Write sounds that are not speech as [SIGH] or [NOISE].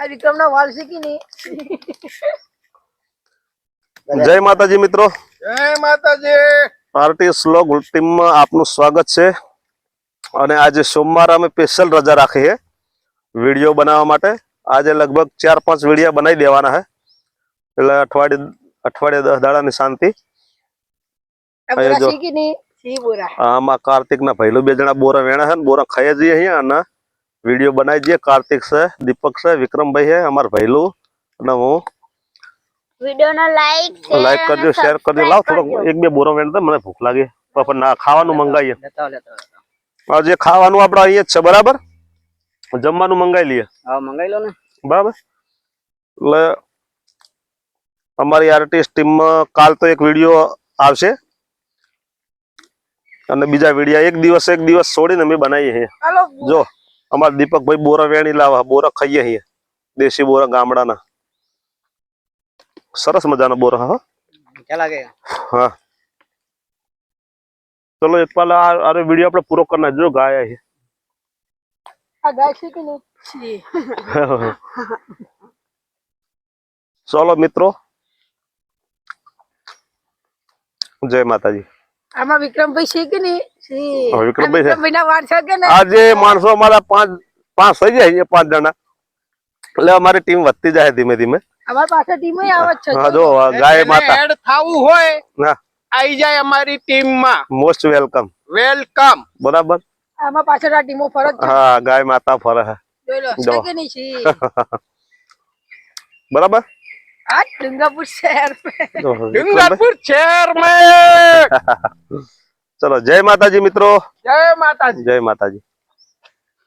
આ વિક્રમના વાલ શીખી ને [LAUGHS] જય માતાજી મિત્રો. જય માતાજી. પાર્ટી સ્લોગ ટીમમાં આપનું સ્વાગત છે. અને આજે સોમવારે અમે સ્પેશિયલ રજા રાખી છે વીડિયો બનાવવા માટે. આજે લગભગ ચાર પાંચ વિડીયા બનાવી દેવાના છે. એટલે અઠવાડિયે અઠવાડિયે દસ દાડાની શાંતિ. આમાં કાર્તિક ના ભાઈલું બે જણા બોરા વેણા છે ને બોરા ખાઈ જઈએ અહીંયા અને વીડિયો બનાવી દઈએ. કાર્તિક છે દીપક છે વિક્રમભાઈ છે અમારા ભાઈલું અને હું. લાઈક લાઈક કરજો શેર કરજો. લાવ થોડો એક બે બોરો વેણ દે મને ભૂખ લાગે. પણ ના ખાવાનું મંગાવીએ ખાવાનું આપણે અહીંયા જ છે બરાબર? જમવાનું મંગાવી લઈએ. હા મંગાઈ લો ને. બરાબર? એટલે અમારી આર્ટિસ્ટ ટીમમાં કાલ તો એક વીડિયો આવશે. અને બીજા વીડિયો એક દિવસ એક દિવસ છોડીને અમે બનાવીએ જો. અમારા દીપકભાઈ બોરા વેણી લાવા બોરા ખાઈએ અહીંયા દેશી બોરા ગામડાના. સરસ મજાના બોરા હા. હા. ચલો એક પાલ આ આ વીડિયો આપણે પૂરો કરી નાખજો ગાય છે. આ ગાય શીખી ને સી ચલો મિત્રો. જય માતાજી. આમાં વિક્રમભાઈ છે. કે ને આજે માણસો અમારા પાંચ પાંચ થઈ જાય છે પાંચ જણા. એટલે અમારી ટીમ વધતી જાય ધીમે ધીમે. અમારી પાસે ટીમ આવે છે હા જો. ગાય માતા. એડ થાવું હોય ના. જાય અમારી ટીમમાં મોસ્ટ વેલકમ વેલકમ બરાબર? આમાં પાછળ આ ટીમો ફરજ હા ગાય માતા ફરે જોઈ કે નહીં [LAUGHS] બરાબર? આ ડુંગાપુર શહેર. ડુંગરપુર શહેરમાં. [LAUGHS] ચલો જય માતાજી મિત્રો. જય માતાજી. જય માતાજી.